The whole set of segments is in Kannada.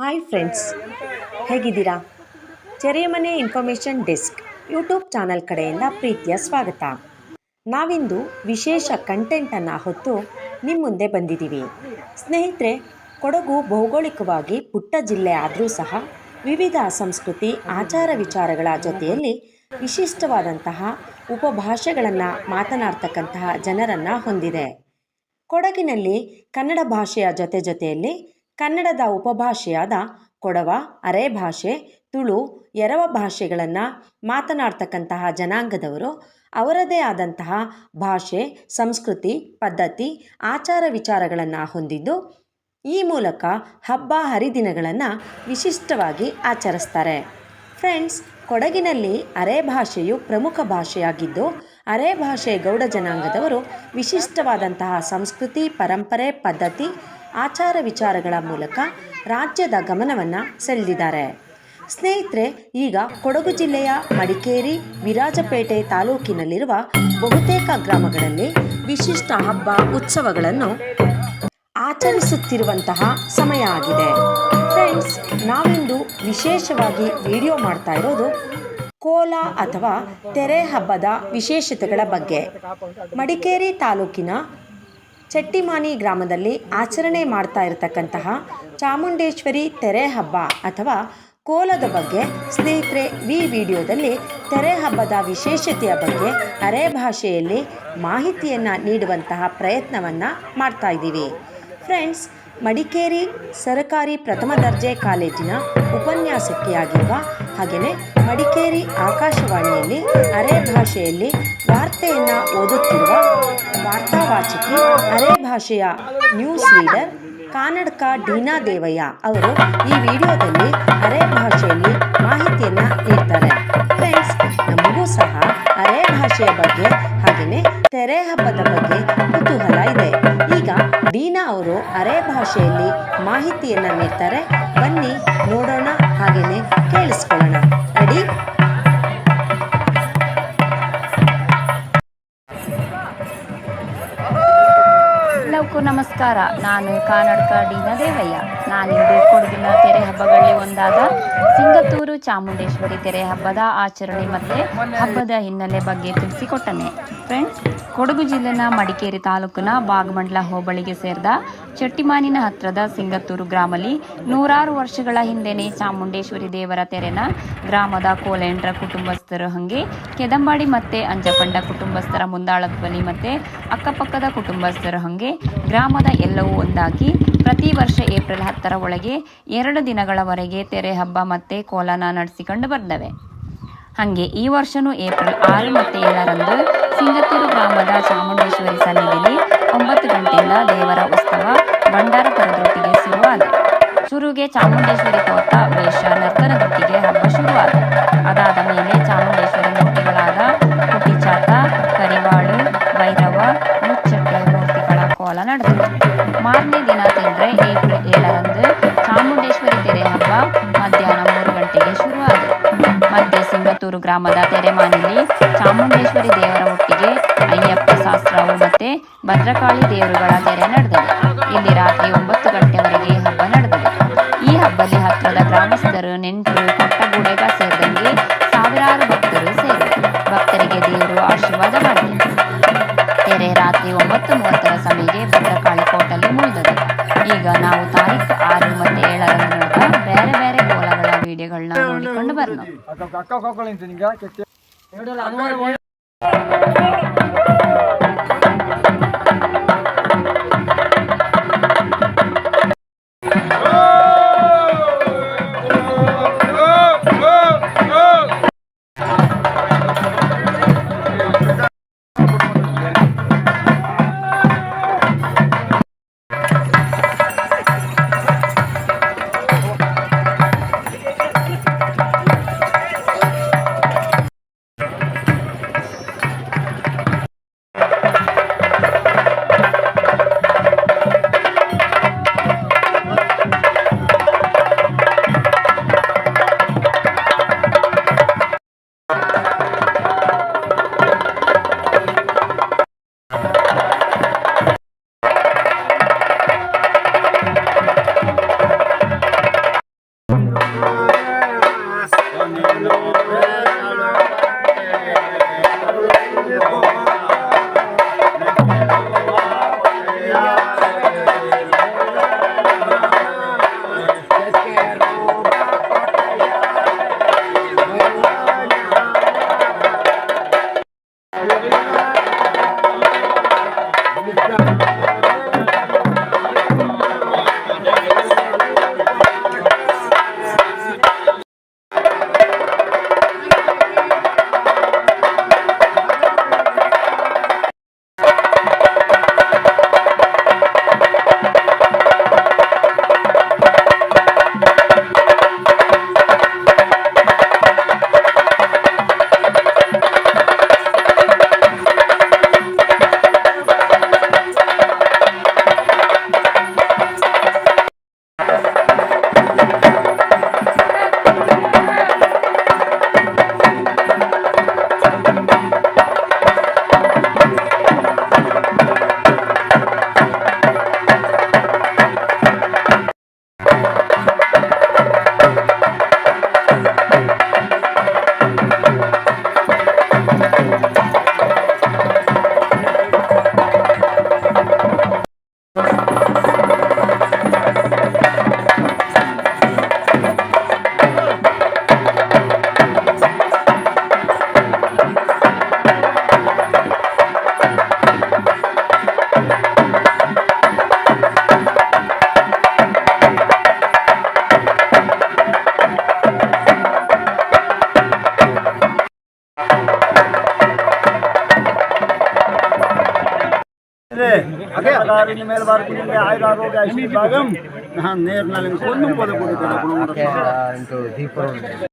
ಹಾಯ್ ಫ್ರೆಂಡ್ಸ್ ಹೇಗಿದ್ದೀರಾ? ಚೆರೆಮನೆ ಇನ್ಫಾರ್ಮೇಷನ್ ಡೆಸ್ಕ್ ಯೂಟ್ಯೂಬ್ ಚಾನಲ್ ಕಡೆಯಿಂದ ಪ್ರೀತಿಯ ಸ್ವಾಗತ. ನಾವಿಂದು ವಿಶೇಷ ಕಂಟೆಂಟನ್ನು ಹೊತ್ತು ನಿಮ್ಮ ಮುಂದೆ ಬಂದಿದ್ದೀವಿ. ಸ್ನೇಹಿತರೆ, ಕೊಡಗು ಭೌಗೋಳಿಕವಾಗಿ ಪುಟ್ಟ ಜಿಲ್ಲೆ ಆದರೂ ಸಹ ವಿವಿಧ ಸಂಸ್ಕೃತಿ, ಆಚಾರ ವಿಚಾರಗಳ ಜೊತೆಯಲ್ಲಿ ವಿಶಿಷ್ಟವಾದಂತಹ ಉಪಭಾಷೆಗಳನ್ನು ಮಾತನಾಡ್ತಕ್ಕಂತಹ ಜನರನ್ನು ಹೊಂದಿದೆ. ಕೊಡಗಿನಲ್ಲಿ ಕನ್ನಡ ಭಾಷೆಯ ಜೊತೆ ಜೊತೆಯಲ್ಲಿ ಕನ್ನಡದ ಉಪಭಾಷೆಯಾದ ಕೊಡವ ಅರೆ ಭಾಷೆ ತುಳು, ಎರವ ಭಾಷೆಗಳನ್ನು ಮಾತನಾಡ್ತಕ್ಕಂತಹ ಜನಾಂಗದವರು, ಅವರದೇ ಆದಂತಹ ಭಾಷೆ, ಸಂಸ್ಕೃತಿ, ಪದ್ಧತಿ, ಆಚಾರ ವಿಚಾರಗಳನ್ನು ಹೊಂದಿದ್ದು ಈ ಮೂಲಕ ಹಬ್ಬ ಹರಿದಿನಗಳನ್ನು ವಿಶಿಷ್ಟವಾಗಿ ಆಚರಿಸ್ತಾರೆ. ಫ್ರೆಂಡ್ಸ್, ಕೊಡಗಿನಲ್ಲಿ ಅರೆ ಭಾಷೆಯು ಪ್ರಮುಖ ಭಾಷೆಯಾಗಿದ್ದು ಅರೆ ಭಾಷೆ ಗೌಡ ಜನಾಂಗದವರು ವಿಶಿಷ್ಟವಾದಂತಹ ಸಂಸ್ಕೃತಿ, ಪರಂಪರೆ, ಪದ್ಧತಿ ಆಚಾರ ವಿಚಾರಗಳ ಮೂಲಕ ರಾಜ್ಯದ ಗಮನವನ್ನು ಸೆಳೆದಿದ್ದಾರೆ. ಸ್ನೇಹಿತರೆ, ಈಗ ಕೊಡಗು ಜಿಲ್ಲೆಯ ಮಡಿಕೇರಿ, ವಿರಾಜಪೇಟೆ ತಾಲೂಕಿನಲ್ಲಿರುವ ಬಹುತೇಕ ಗ್ರಾಮಗಳಲ್ಲಿ ವಿಶಿಷ್ಟ ಹಬ್ಬ ಉತ್ಸವಗಳನ್ನು ಆಚರಿಸುತ್ತಿರುವಂತಹ ಸಮಯ ಆಗಿದೆ. ಫ್ರೆಂಡ್ಸ್, ನಾವಿಂದು ವಿಶೇಷವಾಗಿ ವಿಡಿಯೋ ಮಾಡ್ತಾ ಇರೋದು ಕೋಲ ಅಥವಾ ತೆರೆ ಹಬ್ಬದ ವಿಶೇಷತೆಗಳ ಬಗ್ಗೆ. ಮಡಿಕೇರಿ ತಾಲೂಕಿನ ಚೆಟ್ಟಿಮಾನಿ ಗ್ರಾಮದಲ್ಲಿ ಆಚರಣೆ ಮಾಡ್ತಾ ಇರತಕ್ಕಂತಹ ಚಾಮುಂಡೇಶ್ವರಿ ತೆರೆ ಹಬ್ಬ ಅಥವಾ ಕೋಲದ ಬಗ್ಗೆ ಸ್ನೇಹಿತರೆ ಈ ವಿಡಿಯೋದಲ್ಲಿ ತೆರೆ ಹಬ್ಬದ ವಿಶೇಷತೆಯ ಬಗ್ಗೆ ಅರೆ ಭಾಷೆಯಲ್ಲಿ ಮಾಹಿತಿಯನ್ನು ನೀಡುವಂತಹ ಪ್ರಯತ್ನವನ್ನು ಮಾಡ್ತಾ ಇದ್ದೀವಿ. ಫ್ರೆಂಡ್ಸ್ ಮಡಿಕೇರಿ ಸರಕಾರಿ ಪ್ರಥಮ ದರ್ಜೆ ಕಾಲೇಜಿನ ಉಪನ್ಯಾಸಕಿಯಾಗಿರುವ ಹಾಗೆಯೇ ಮಡಿಕೇರಿ ಆಕಾಶವಾಣಿಯಲ್ಲಿ ಅರೆ ಭಾಷೆಯಲ್ಲಿ ವಾರ್ತೆಯನ್ನು ಓದುತ್ತಿರುವ ವಾರ್ತಾವಾಚಕಿ ಅರೆ ಭಾಷೆಯ ನ್ಯೂಸ್ ರೀಡರ್ ಕಾನಡ್ಕ ಡೀನಾ ದೇವಯ್ಯ ಅವರು ಈ ವಿಡಿಯೋದಲ್ಲಿ ಅರೆ ಭಾಷೆಯಲ್ಲಿ ಮಾಹಿತಿಯನ್ನು ನೀಡ್ತಾರೆ. ಫ್ರೆಂಡ್ಸ್, ನಮಗೂ ಸಹ ಅರೆ ಭಾಷೆಯ ಬಗ್ಗೆ ಹಾಗೆಯೇ ತೆರೆ ಹಬ್ಬದ ಬಗ್ಗೆ ಡೀನಾ ಅವರು ಅರೆ ಭಾಷೆಯಲ್ಲಿ ಮಾಹಿತಿಯನ್ನು ನೀಡ್ತಾರೆ. ಬನ್ನಿ ನೋಡೋಣ ಹಾಗೆಯೇ ಕೇಳಿಸ್ಕೊಳ್ಳೋಣ. ರೆಡಿ ನಮಸ್ಕಾರ. ನಾನು ಕಾನಡ್ಕ ಡಿನ ದೇವಯ್ಯ ನಾನಿಂದು ಕೊಡಗಿನ ತೆರೆ ಹಬ್ಬಗಳಲ್ಲಿ ಒಂದಾದ ಸಿಂಗತ್ತೂರು ಚಾಮುಂಡೇಶ್ವರಿ ತೆರೆ ಹಬ್ಬದ ಆಚರಣೆ ಮತ್ತು ಹಬ್ಬದ ಹಿನ್ನೆಲೆ ಬಗ್ಗೆ ತಿಳಿಸಿಕೊಟ್ಟನೆ. ಫ್ರೆಂಡ್ಸ್ ಕೊಡಗು ಜಿಲ್ಲೆನ ಮಡಿಕೇರಿ ತಾಲೂಕಿನ ಬಾಗಮಂಡ್ಲ ಹೋಬಳಿಗೆ ಸೇರಿದ ಚಟ್ಟಿಮಾನಿನ ಹತ್ರದ ಸಿಂಗತ್ತೂರು ಗ್ರಾಮಲ್ಲಿ ನೂರಾರು ವರ್ಷಗಳ ಹಿಂದೆನೇ ಚಾಮುಂಡೇಶ್ವರಿ ದೇವರ ತೆರೆನ ಗ್ರಾಮದ ಕೋಲೆಂಡ್ರ ಕುಟುಂಬಸ್ಥರು ಹಂಗೆ ಕೆದಂಬಾಡಿ ಮತ್ತೆ ಅಂಜಪಂಡ ಕುಟುಂಬಸ್ಥರ ಮುಂದಾಳತ್ವಲಿ ಮತ್ತೆ ಅಕ್ಕಪಕ್ಕದ ಕುಟುಂಬಸ್ಥರು ಹಂಗೆ ಗ್ರಾಮದ ಎಲ್ಲವೂ ಒಂದಾಗಿ ಪ್ರತಿ ವರ್ಷ ಏಪ್ರಿಲ್ ಹತ್ತರ ಒಳಗೆ ಎರಡು ದಿನಗಳವರೆಗೆ ತೆರೆ ಹಬ್ಬ ಮತ್ತೆ ಕೋಲನ ನಡೆಸಿಕೊಂಡು ಬಂದವೆ. ಹಾಗೆ ಈ ವರ್ಷನೂ ಏಪ್ರಿಲ್ ಆರು ಮತ್ತು ಏಳರಂದು ಸಿಂಗತೂರು ಗ್ರಾಮದ ಚಾಮುಂಡೇಶ್ವರಿ ಸನ್ನಿಧಿಯಲ್ಲಿ ಒಂಬತ್ತು ಗಂಟೆಯಿಂದ ದೇವರ ಉತ್ಸವ ಭಂಡಾರ ಪರದೃತಿಗೆ ಶುರುವಾದ. ಶುರುಗೆ ಚಾಮುಂಡೇಶ್ವರಿ ಕೋತ ವೇಷ ನರ್ತನದೊಟ್ಟಿಗೆ ಹಬ್ಬ ಶುರುವಾದ. ಅದಾದ ಮೇಲೆ ಚಾಮುಂಡೇಶ್ವರಿ ಗ್ರಾಮದ ತೆರೆಮಾನಿಲಿ ಚಾಮುಂಡೇಶ್ವರಿ ದೇವರ ಒಟ್ಟಿಗೆ ಅಯ್ಯಪ್ಪ ಶಾಸ್ತ್ರವು ಮತ್ತೆ ಭದ್ರಕಾಳಿ ದೇವರುಗಳ ಅಕ್ಕ ಹಾಕೊಳ್ಳಿ ನಿಂಗೆ ಕೆಟ್ಟ इन मेल बार कुछ में आय राग हो गया इसकी बागम हाँ नेर नालिंग कौन नंबर बोले थे लोगों ने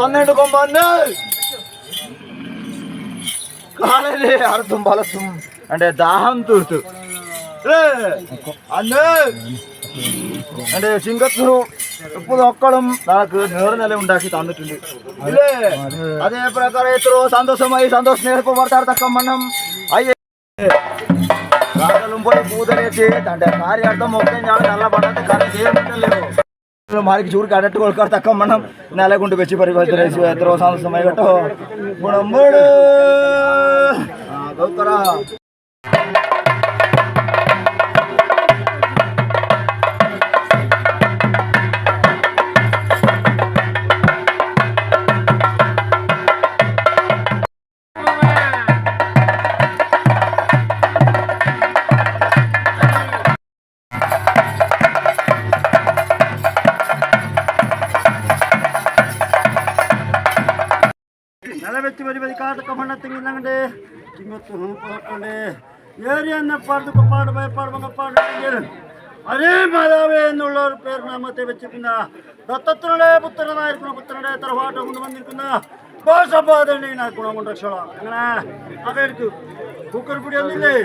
పన్నెండు கொம்பு காலையிலே அறுத்தும் பலத்தும் అంటే దాహం తుడుతు. అంటే సింగత్తును ఎప్పుడు ఒక్కడం నాకు నిలనలే ఉండాల్సి తందుతుంది అదే ప్రకారం ఇతరు సంతోషం అయ్యి సంతోషం నేర్పబడతారు తక్కువ మనం అయ్యే. రాజలు పోయి పూజలేసి అంటే కార్యార్థం మొత్తం నెల నల్లబడ్డది కానీ చేయడం లేవు ಮಾರಿಗೆ ಚೂರು ಕಾಡಟ್ಟು ಕೊಳ್ಕೊಳ್ ತಕ್ಕ ಮಣ್ಣ ನೆಲೆ ಗುಂಡು ಬೆಚ್ಚಿ ಪರಿವರ್ತನೆ ಎತ್ತರೋ ಸಾಂದ ಸಮಯ ಗಟ್ಟು ಗುಣಂಬುಡು ಗೌತರ ಮಣ್ಣ ತೆಂಗಿನಂಗಡೆ ಕಿಂಗತ್ತು ಹಾಕೊಂಡೆ ಏರಿಯನ್ನ ಪಾಡ್ದು ಪಾಡು ಭಯಪಾಡು ಬಂಗ ಪಾಡು ಅರೇ ಮಾದಾವೆ എന്നുള്ളൊരു പേര് നാമത്തെ വെച്ചിരിക്കുന്ന ദത്തത്തിനുടെ പുത്രനായിരിക്കുന്ന പുത്രനുടെ തറവാട്ട് കൊണ്ട് വന്നിരിക്കുന്ന ദോഷബാധനെ ഗുണം കൊണ്ട് രക്ഷോളാം അങ്ങനെ അതെടുത്തു കുക്കർ പിടി ഒന്നില്ലേ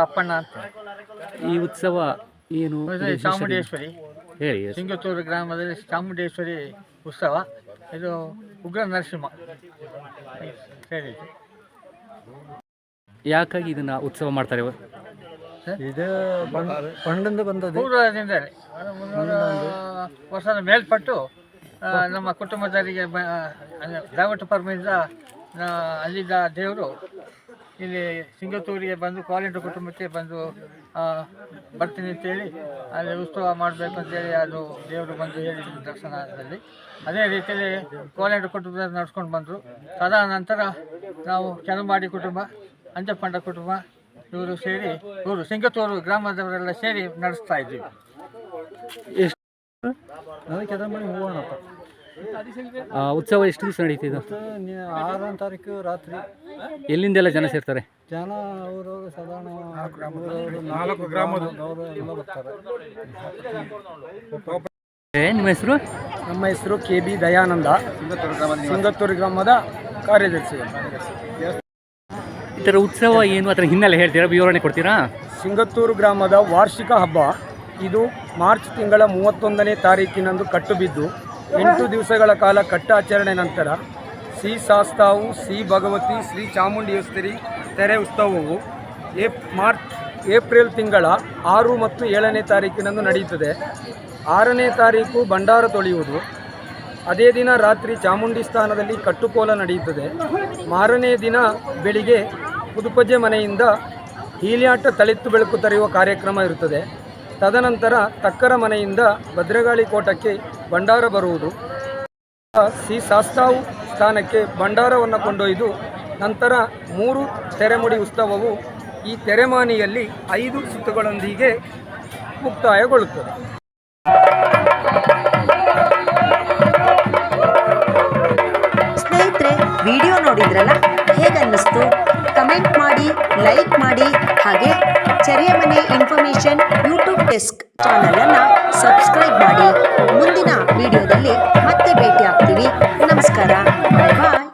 ಹೆಸರು ಅಪ್ಪಣ್ಣ ಅಂತ. ಈ ಉತ್ಸವ ಏನು? ಇದು? ಚಾಮುಂಡೇಶ್ವರಿ. ಹೇಳಿ ಸಿಂಗತೂರು ಗ್ರಾಮದಲ್ಲಿ ಚಾಮುಂಡೇಶ್ವರಿ ಉತ್ಸವ. ಇದು ಉಗ್ರ ನರಸಿಂಹ. ಸರಿ ಯಾಕಾಗಿ ಇದನ್ನ ಉತ್ಸವ ಮಾಡ್ತಾರೆ ಇವ- ಇದು ಪಂಡಿಂದ ಬಂದದ್ದು. ಪೂರ್ವದಿಂದಲೇ. ಮುನ್ನೂರ ವರ್ಷದ ಮೇಲ್ಪಟ್ಟು ಆ, ನಮ್ಮ ಕುಟುಂಬದವರಿಗೆ ಬ ಅಂದ್ರೆ ದೈವಟ ಪರ್ಮಿಂದ ಅಲ್ಲಿದ್ದ ದೇವರು ಇಲ್ಲಿ ಸಿಂಗತೂರಿಗೆ ಬಂದು ಕಾಲೆಂಟು ಕುಟುಂಬಕ್ಕೆ ಬಂದು ಬರ್ತೀನಿ ಅಂತೇಳಿ ಅಲ್ಲಿ ಉತ್ಸವ ಮಾಡಬೇಕು ಅಂತೇಳಿ ಅದು ದೇವರು ಬಂದು ಹೇಳಿದ್ರು ದರ್ಶನದಲ್ಲಿ ಅದೇ ರೀತಿಯಲ್ಲಿ ಕೋಲೆಂಟು ಕುಟುಂಬ ನಡ್ಸ್ಕೊಂಡು ಬಂದರು. ತದಾ ನಂತರ ನಾವು ಕೆರಮಾಡಿ ಕುಟುಂಬ ಅಂಜಪ್ಪಂಡ ಕುಟುಂಬ ಇವರು ಸೇರಿ ಇವರು ಸಿಂಗತೂರು ಗ್ರಾಮದವರೆಲ್ಲ ಸೇರಿ ನಡೆಸ್ತಾ ಇದ್ದೀವಿ ಆ, ಉತ್ಸವ ಎಷ್ಟು ದಿವಸ ನಡೀತಿದ್ದು ಆರನೇ ತಾರೀಕು ರಾತ್ರಿ. ಎಲ್ಲಿಂದೆಲ್ಲ ಜನ ಸೇರ್ತಾರೆ? ಜನ ಅವರು ಸಾಧಾರಣ ನಾಲ್ಕು ಗ್ರಾಮದ. ಎಲ್ಲ ಬರ್ತಾರೆ ನಿಮ್ಮ ಹೆಸರು? ನಮ್ಮ ಹೆಸರು ಕೆ ಬಿ ದಯಾನಂದ. ಸಿಂಗತ್ತೂರು ಗ್ರಾಮದ ಕಾರ್ಯದರ್ಶಿ. ಈ ಥರ ಉತ್ಸವ ಏನು? ಅದರ ಹಿನ್ನೆಲೆ ಹೇಳ್ತೀರಾ? ವಿವರಣೆ ಕೊಡ್ತೀರಾ? ಸಿಂಗತ್ತೂರು ಗ್ರಾಮದ ವಾರ್ಷಿಕ ಹಬ್ಬ. ಇದು ಮಾರ್ಚ್ ತಿಂಗಳ ಮೂವತ್ತೊಂದನೇ ತಾರೀಕಿನಂದು ಕಟ್ಟುಬಿದ್ದು ಎಂಟು ದಿವಸಗಳ ಕಾಲ ಕಟ್ಟಾಚರಣೆ ನಂತರ ಶ್ರೀ ಸಾಸ್ತಾವು, ಶ್ರೀ ಭಗವತಿ, ಶ್ರೀ ಚಾಮುಂಡೇಶ್ವರಿ ತೆರೆ ಉತ್ಸವವು ಏಪ್, ಮಾರ್ಚ್, ಏಪ್ರಿಲ್ ತಿಂಗಳ ಆರು ಮತ್ತು ಏಳನೇ ತಾರೀಕಿನಂದು ನಡೆಯುತ್ತದೆ. ಆರನೇ ತಾರೀಕು ಭಂಡಾರ ತೊಳೆಯುವುದು. ಅದೇ ದಿನ ರಾತ್ರಿ ಚಾಮುಂಡಿ ಸ್ಥಾನದಲ್ಲಿ ಕಟ್ಟುಕೋಲ ನಡೆಯುತ್ತದೆ. ಮಾರನೇ ದಿನ ಬೆಳಿಗ್ಗೆ ಪುದುಪಜೆ ಮನೆಯಿಂದ ಹೀಲಿಯಾಟ ತಳಿತ್ತು ಬೆಳಕು ತರೆಯುವ ಕಾರ್ಯಕ್ರಮ ಇರುತ್ತದೆ. ತದನಂತರ ತಕ್ಕರ ಮನೆಯಿಂದ ಭದ್ರಗಾಳಿ ಕೋಟಕ್ಕೆ ಭಂಡಾರ ಬರುವುದು. ಶ್ರೀ ಸಾಸ್ತಾವು ಸ್ಥಾನಕ್ಕೆ ಭಂಡಾರವನ್ನು ಕೊಂಡೊಯ್ದು ನಂತರ ಮೂರು ತೆರೆಮುಡಿ ಉತ್ಸವವು ಈ ತೆರೆಮಾನಿಯಲ್ಲಿ ಐದು ಸುತ್ತುಗಳೊಂದಿಗೆ ಮುಕ್ತಾಯಗೊಳ್ಳುತ್ತದೆ. ಸ್ನೇಹಿತರೆ, ವಿಡಿಯೋ ನೋಡಿದ್ರಲ್ಲ? ಹೇಗನ್ನಿಸ್ತು? ಕಮೆಂಟ್ ಮಾಡಿ, ಲೈಕ್ ಮಾಡಿ, ಹಾಗೆ ಮನೆ ಇನ್ಫಾರ್ಮೇಷನ್ ಯೂಟ್ಯೂಬ್ ಡೆಸ್ಕ್ ಚಾನಲನ್ನು ಸಬ್ಸ್ಕ್ರೈಬ್ ಮಾಡಿ. ಮುಂದಿನ ವಿಡಿಯೋದಲ್ಲಿ ಮತ್ತೆ ಭೇಟಿ ಆಗ್ತೀವಿ ನಮಸ್ಕಾರ. ಬಾಯ್.